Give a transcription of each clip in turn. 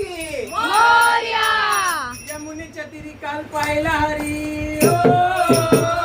की मोरया. यमुनेच्या तिरी काल पाहिला हरी. हो.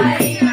पाहिला